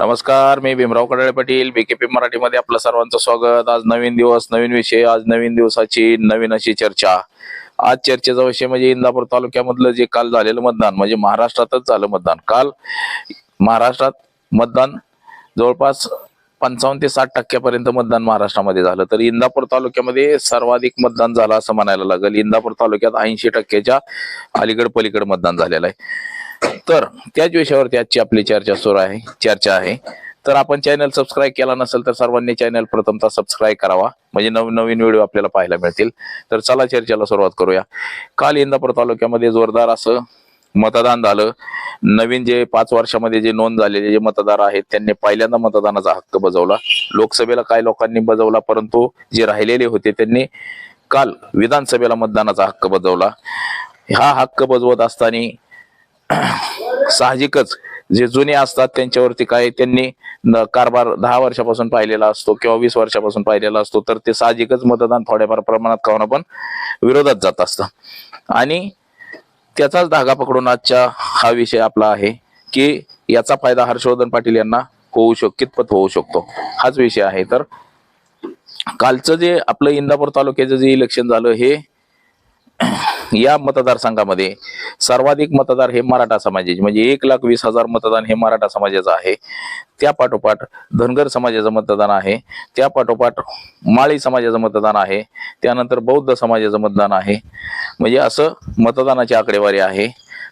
नमस्कार मी भीमराव कडाळे पाटील बीकेपी मराठीमध्ये आपलं सर्वांचं स्वागत. आज नवीन दिवस नवीन विषय आज नवीन दिवसाची नवीन अशी चर्चा. आज चर्चेचा विषय म्हणजे इंदापूर तालुक्यामधलं जे काल झालेलं मतदान म्हणजे महाराष्ट्रातच झालं मतदान. काल महाराष्ट्रात मतदान जवळपास पंचावन्न ते साठ टक्क्यापर्यंत मतदान महाराष्ट्रामध्ये झालं. तर इंदापूर तालुक्यामध्ये सर्वाधिक मतदान झालं असं म्हणायला लागेल. इंदापूर तालुक्यात ऐंशी टक्क्याच्या अलीकड पलीकड मतदान झालेलं आहे. तर त्याच विषयावरती आजची आपली चर्चा सुरू आहे चर्चा आहे. तर आपण चॅनल सबस्क्राईब केला नसेल तर सर्वांनी चॅनल प्रथमतः सबस्क्राईब करावा. म्हणजे नवीन नवीन व्हिडिओ आपल्याला पाहायला मिळतील. तर चला चर्चेला सुरुवात करूया. काल इंदापूर तालुक्यामध्ये जोरदार असं मतदान झालं. नवीन जे पाच वर्षामध्ये जे नोंद झालेले जे मतदार आहेत त्यांनी पहिल्यांदा मतदानाचा हक्क बजावला. लोकसभेला काही लोकांनी बजावला परंतु जे राहिलेले होते त्यांनी काल विधानसभेला मतदानाचा हक्क बजावला. हा हक्क बजवत असताना साहजिकच जे जुने असतात त्यांच्यावरती काय त्यांनी कारभार दहा वर्षापासून पाहिलेला असतो किंवा वीस वर्षापासून पाहिलेला असतो तर ते साहजिकच मतदान थोड्याफार प्रमाणात का पण विरोधात जात असतं. आणि त्याचाच धागा पकडून आजचा हा विषय आपला आहे की याचा फायदा हर्षवर्धन पाटील यांना होऊ शक कितपत होऊ शकतो हाच विषय आहे. तर कालचं जे आपलं इंदापूर तालुक्याचं जे इलेक्शन झालं हे या मतदारसंघामध्ये सर्वाधिक मतदार हे मराठा समाजाचे म्हणजे एक लाख वीस हजार मतदान हे मराठा समाजाचं आहे. त्या पाठोपाठ धनगर समाजाचं मतदान आहे त्या पाठोपाठ माळी समाजाचं मतदान आहे त्यानंतर बौद्ध समाजाचं मतदान आहे. म्हणजे असं मतदानाची आकडेवारी आहे.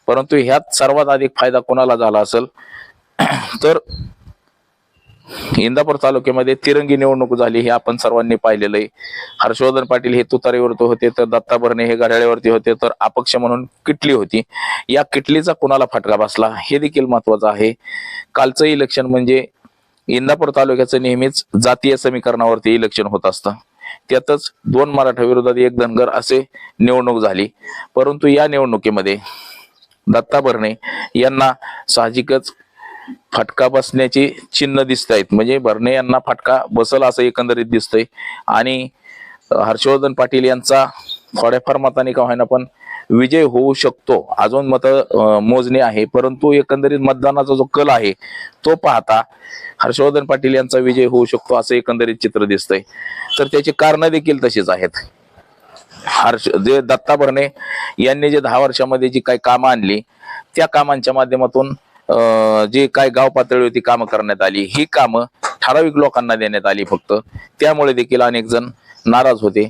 परंतु ह्यात सर्वात अधिक फायदा कोणाला झाला असेल? तर इंदापूर तालुक्यामध्ये तिरंगी निवडणूक झाली हे आपण सर्वांनी पाहिलेलं आहे. हर्षवर्धन पाटील हे तुतारीवरती होते तर दत्ता भरणे हे घड्याळीवरती होते तर अपक्ष म्हणून किटली होती. या किटलीचा कुणाला फटका बसला हे देखील महत्वाचं आहे. कालचं इलेक्शन म्हणजे इंदापूर तालुक्याचं नेहमीच जातीय समीकरणावरती इलेक्शन होत असतं. त्यातच दोन मराठा विरोधात एक धनगर असे निवडणूक झाली. परंतु या निवडणुकीमध्ये दत्ता भरणे यांना साहजिकच फटका बसण्याची चिन्ह दिसत आहेत म्हणजे भरणे यांना फटका बसल असं एकंदरीत दिसतंय. आणि हर्षवर्धन पाटील यांचा थोड्याफार मताने का होईना पण विजय होऊ शकतो. अजून मत मोजणी आहे. परंतु एकंदरीत मतदानाचा जो कल आहे तो पाहता हर्षवर्धन पाटील यांचा विजय होऊ शकतो असं एकंदरीत चित्र दिसतंय. तर त्याची कारणं देखील तशीच आहेत. हर्ष जे दत्ता भरणे यांनी जे दहा वर्षामध्ये जी काही कामं आणली त्या कामांच्या माध्यमातून जे काय गाव पातळीवरती कामं करण्यात आली ही कामं ठराविक लोकांना देण्यात आली फक्त. त्यामुळे देखील अनेक जण नाराज होते.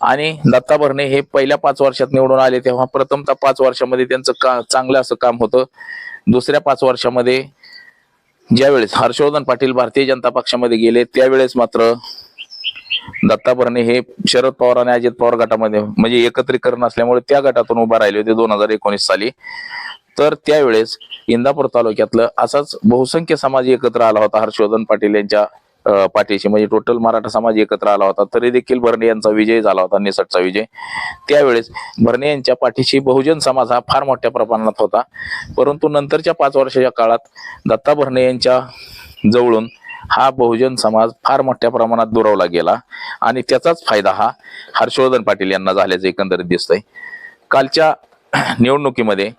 आणि दत्ता भरणे हे पहिल्या पाच वर्षात निवडून आले तेव्हा प्रथमतः पाच वर्षामध्ये त्यांचं का चांगलं असं काम होतं. दुसऱ्या पाच वर्षामध्ये ज्यावेळेस हर्षवर्धन पाटील भारतीय जनता पक्षामध्ये गेले त्यावेळेस मात्र दत्ता भरणे हे शरद पवार आणि अजित पवार गटामध्ये म्हणजे एकत्रीकरण असल्यामुळे त्या गटातून उभा राहिले होते दोन हजार एकोणीस साली. तर त्यावेळेस इंदापूर तालुक्यातलं असाच बहुसंख्य समाज एकत्र आला होता. हर्षवर्धन पाटील यांच्या पाठीशी म्हणजे टोटल मराठा समाज एकत्र आला होता. तरी देखील भरणे यांचा विजय झाला होता निसटचा विजय. त्यावेळेस भरणे यांच्या पाठीशी बहुजन समाज हा फार मोठ्या प्रमाणात होता. परंतु नंतरच्या पाच वर्षाच्या काळात दत्ता भरणे यांच्या जवळून हा बहुजन समाज फार मोठ्या प्रमाणात दुरावला गेला. आणि त्याचाच फायदा हा हर्षवर्धन पाटील यांना झाल्याचं एकंदरीत दिसतंय. कालच्या निवडणुकीमध्ये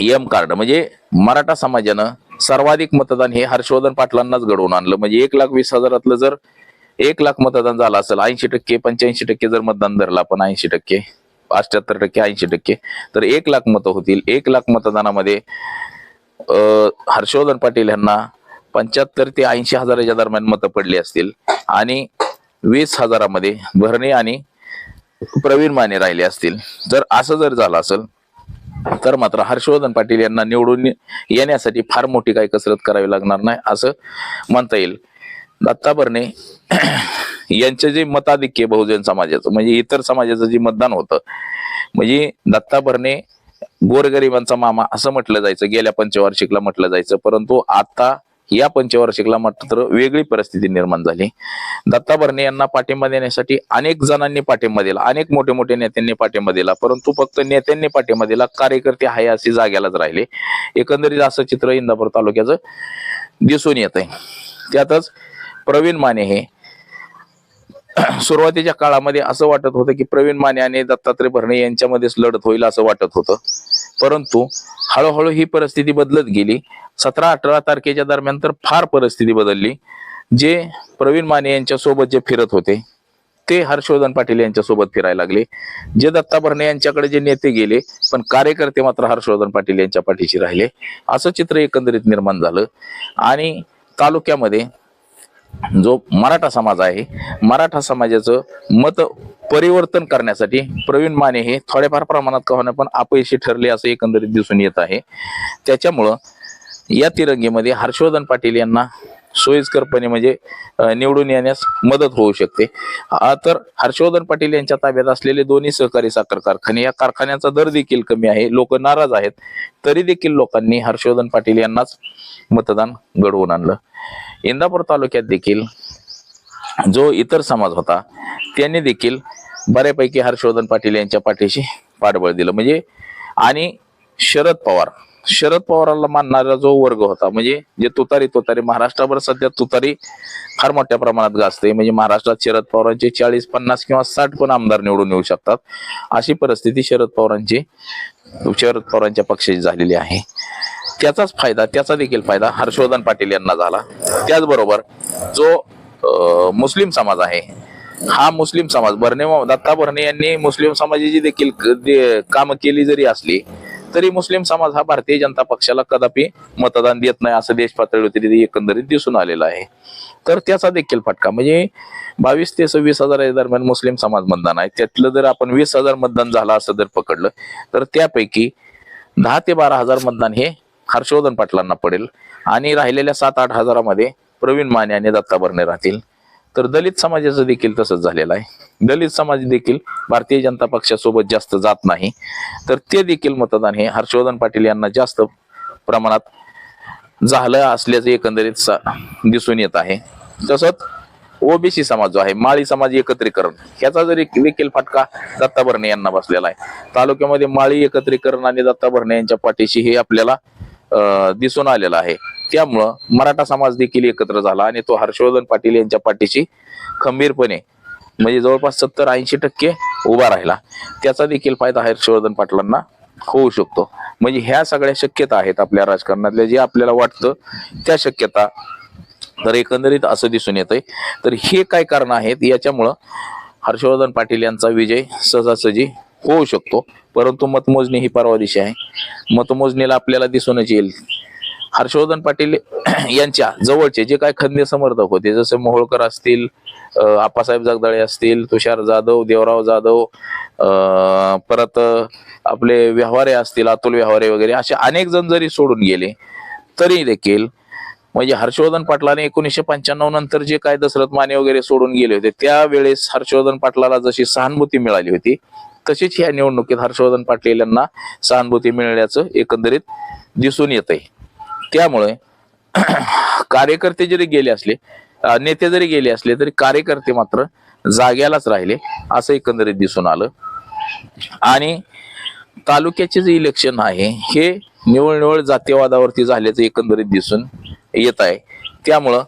एम कार्ड म्हणजे मराठा समाजानं सर्वाधिक मतदान हे हर्षवर्धन पाटलांनाच घडवून आणलं. म्हणजे एक लाख वीस हजारातलं जर एक लाख मतदान झालं असेल ऐंशी टक्के पंच्याऐंशी टक्के जर मतदान धरलं आपण ऐंशी टक्के अठ्याहत्तर टक्के ऐंशी टक्के तर एक लाख मतं होतील. एक लाख मतदानामध्ये हर्षवर्धन पाटील यांना पंच्याहत्तर ते ऐंशी हजाराच्या दरम्यान मतं पडली असतील आणि वीस हजारामध्ये भरणे आणि प्रवीण माने राहिले असतील. जर असं जर झालं असेल तर मात्र हर्षवर्धन पाटील यांना निवडून येण्यासाठी फार मोठी काही कसरत करावी लागणार नाही असं म्हणता येईल. दत्ता भरणे यांचे जे मताधिक्य बहुजन समाजाचं म्हणजे इतर समाजाचं जे मतदान होतं म्हणजे दत्ता भरणे गोरगरिबांचा मामा असं म्हटलं जायचं गेल्या पंचवार्षिकला म्हटलं जायचं परंतु आता या पंचवार्षिकला मात्र वेगळी परिस्थिती निर्माण झाली. दत्ता भरणे यांना पाठिंबा देण्यासाठी अनेक जणांनी पाठिंबा दिला. अनेक मोठे मोठे नेत्यांनी पाठिंबा दिला. परंतु फक्त नेत्यांनी पाठिंबा दिला कार्यकर्ते हाय असे जाग्यालाच राहिले. एकंदरीत असं चित्र इंदापूर तालुक्याचं दिसून येत आहे त्यातच प्रवीण माने हे सुरुवातीच्या काळामध्ये असं वाटत होतं की प्रवीण माने आणि दत्तात्रय भरणे यांच्यामध्येच लढत होईल असं वाटत होतं. परंतु हळूहळू ही परिस्थिती बदलत गेली. सतरा अठरा तारखेच्या दरम्यान तर फार परिस्थिती बदलली. जे प्रवीण माने यांच्या सोबत जे फिरत होते ते हर्षवर्धन पाटील यांच्या सोबत फिरायला लागले. जे दत्ता भरणे यांच्याकडे जे नेते गेले पण कार्यकर्ते मात्र हर्षवर्धन पाटील यांच्या पाठीशी राहिले. असं चित्र एकंदरीत निर्माण झालं. आणि तालुक्यामध्ये जो मराठा समाज आहे मराठा समाजाचं मत परिवर्तन करण्यासाठी प्रवीण माने हे थोड्याफार प्रमाणात का होणं पण अपयशी ठरले असं एकंदरीत दिसून येत आहे. त्याच्यामुळं या तिरंगीमध्ये हर्षवर्धन पाटील यांना सोयीस्करपणे म्हणजे निवडून येण्यास मदत होऊ शकते. आ, तर हर्षवर्धन पाटील यांच्या ताब्यात असलेले दोन्ही सहकारी साखर कारखाने या कारखान्याचा दर देखील कमी आहे. लोक नाराज आहेत. तरी देखील लोकांनी हर्षवर्धन पाटील यांनाच मतदान घडवून आणलं. इंदापूर तालुक्यात देखील जो इतर समाज होता त्यांनी देखील बऱ्यापैकी हर्षवर्धन पाटील यांच्या पाठीशी पाठबळ दिलं. म्हणजे आणि शरद पवार शरद पवारांना मानणारा जो वर्ग होता म्हणजे जे तुतारी तुतारी महाराष्ट्राभर सध्या तुतारी फार मोठ्या प्रमाणात गाजते म्हणजे महाराष्ट्रात शरद पवारांचे चाळीस पन्नास किंवा साठ पण आमदार निवडून येऊ शकतात. अशी परिस्थिती शरद पवारांची शरद पवारांच्या पक्षाची झालेली आहे. त्याचाच फायदा त्याचा देखील फायदा हर्षवर्धन पाटील यांना झाला. त्याचबरोबर जो अं, मुस्लिम समाज आहे हा मुस्लिम समाज भरणे दत्ता भरणे यांनी मुस्लिम समाजाची देखील काम केली जरी असली तरी मुस्लिम समाज हा भारतीय जनता पक्षाला कदापि मतदान देत नाही असं देश पातळीवरती एकंदरीत दिसून आलेलं आहे. तर त्याचा देखील फटका म्हणजे बावीस ते सव्वीस हजार दरम्यान मुस्लिम समाज मतदान आहे. त्यातलं जर आपण वीस हजार मतदान झालं असं जर पकडलं तर त्यापैकी दहा ते बारा हजार मतदान हे हर्षवर्धन पाटलांना पडेल आणि राहिलेल्या सात आठ हजारामध्ये प्रवीण माने आणि दत्ता भरणे राहतील. तर दलित समाजाचं देखील तसंच झालेलं आहे. दलित समाज देखील भारतीय जनता पक्षासोबत जास्त जात नाही. तर ते देखील मतदान हे हर्षवर्धन पाटील यांना जास्त प्रमाणात झालं असल्याचं एकंदरीत दिसून येत आहे. तसंच ओबीसी समाज जो आहे माळी समाज एकत्रीकरण ह्याचा जरी देखील फटका दत्ता भरणे यांना बसलेला आहे. तालुक्यामध्ये माळी एकत्रीकरण आणि दत्ता भरणे यांच्या पाठीशी हे आपल्याला दिसून आलेलं आहे. त्यामुळं मराठा समाज देखील एकत्र झाला आणि तो हर्षवर्धन पाटील यांच्या पाठीशी खंबीरपणे म्हणजे जवळपास सत्तर ऐंशी टक्के उभा राहिला. त्याचा देखील फायदा हर्षवर्धन पाटलांना होऊ शकतो. म्हणजे ह्या सगळ्या शक्यता आहेत आपल्या राजकारणातल्या जे आपल्याला वाटतं त्या शक्यता. तर एकंदरीत असं दिसून येतंय. तर हे काय कारण आहेत? याच्यामुळं हर्षवर्धन पाटील यांचा विजय सहजासहजी होऊ शकतो. परंतु मतमोजणी ही परवा दिवशी आहे. मतमोजणीला आपल्याला दिसूनच येईल. हर्षवर्धन पाटील यांच्या जवळचे जे काय खंदे समर्थक होते जसे मोहोळकर असतील आप्पासाहेब जगदाळे असतील तुषार जाधव देवराव जाधव परत आपले व्यवहारे असतील अतुल व्यवहारे वगैरे असे अनेक जण जरी सोडून गेले तरी देखील म्हणजे हर्षवर्धन पाटलाने एकोणीसशे पंच्याण्णव नंतर जे काय दशरथ माने वगैरे सोडून गेले होते त्यावेळेस हर्षवर्धन पाटलाला जशी सहानुभूती मिळाली होती तशीच ह्या निवडणुकीत हर्षवर्धन पाटील यांना सहानुभूती मिळण्याचं एकंदरीत दिसून येत आहे त्यामुळे कार्यकर्ते जरी गेले असले नेते जरी गेले असले तरी कार्यकर्ते मात्र जाग्यालाच राहिले असं एकंदरीत दिसून आलं. आणि तालुक्याचे जे इलेक्शन आहे हे निवळ निवळ जातीयवादावरती झाल्याचं एकंदरीत दिसून येत आहे. त्यामुळं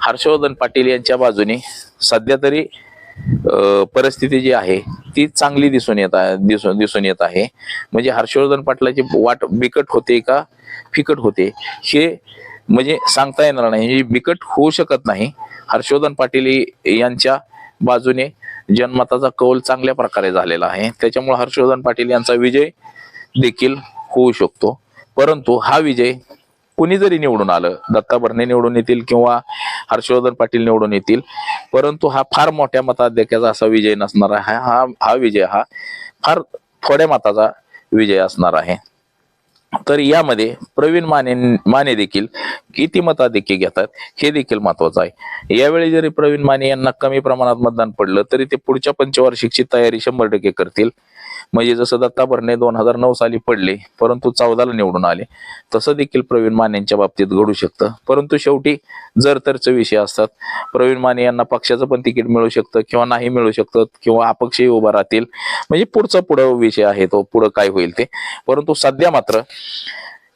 हर्षवर्धन पाटील यांच्या बाजूने सध्या तरी परिस्थिती जी आहे ती चांगली दिसून येत आहे दिसून दिसून येत आहे. म्हणजे हर्षवर्धन पाटलाची वाट बिकट होते का? फिकट होते. हे म्हणजे सांगता येणार नाही. बिकट होऊ शकत नाही. हर्षवर्धन पाटील यांच्या बाजूने जनमताचा कौल चांगल्या प्रकारे झालेला आहे. त्याच्यामुळे हर्षवर्धन पाटील यांचा विजय देखील होऊ शकतो. परंतु हा विजय कुणी जरी निवडून आलं दत्ता भरणे निवडून येतील किंवा हर्षवर्धन पाटील निवडून येतील परंतु हा फार मोठ्या मताधिक्याचा असा विजय नसणार आहे. हा हा विजय हा फार थोड्या मताचा विजय असणार आहे. तर यामध्ये प्रवीण माने माने देखील किती मताधिक्य घेतात हे देखील महत्वाचं आहे. यावेळी जरी प्रवीण माने यांना कमी प्रमाणात मतदान पडलं तरी ते पुढच्या पंचवार्षिकची तयारी शंभर टक्के करतील. म्हणजे जसं दत्ता भरणे दोन हजार नऊ साली पडले परंतु चौदाला निवडून आले. तसं देखील प्रवीण माने यांच्या बाबतीत घडू शकतं. परंतु शेवटी जर तरचे विषय असतात प्रवीण माने यांना पक्षाचं पण तिकीट मिळू शकतं किंवा नाही मिळू शकतं किंवा अपक्षही उभा राहतील. म्हणजे पुढचा पुढं विषय आहे तो पुढं काय होईल ते. परंतु सध्या मात्र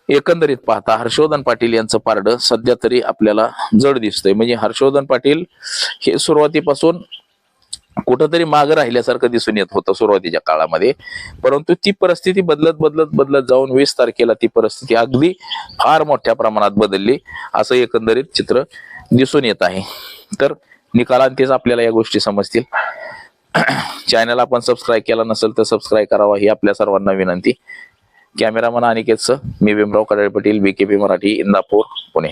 एकंदरीत पाहता हर्षवर्धन पाटील यांचं पारडं सध्या तरी आपल्याला जड दिसतंय. म्हणजे हर्षवर्धन पाटील हे सुरुवातीपासून कुठंतरी मागं राहिल्यासारखं दिसून येत होतं सुरुवातीच्या काळामध्ये. परंतु ती परिस्थिती बदलत बदलत बदलत जाऊन वीस तारखेला ती परिस्थिती अगदी फार मोठ्या प्रमाणात बदलली. असं एकंदरीत चित्र दिसून येत आहे. तर निकालांतीच आपल्याला या गोष्टी समजतील. चॅनल आपण सबस्क्राईब केला नसेल तर सबस्क्राईब करावा ही आपल्या सर्वांना विनंती. कॅमेरामन अनिकेतचं मी भीमराव कडाळे पाटील बीकेपी मराठी इंदापूर पुणे.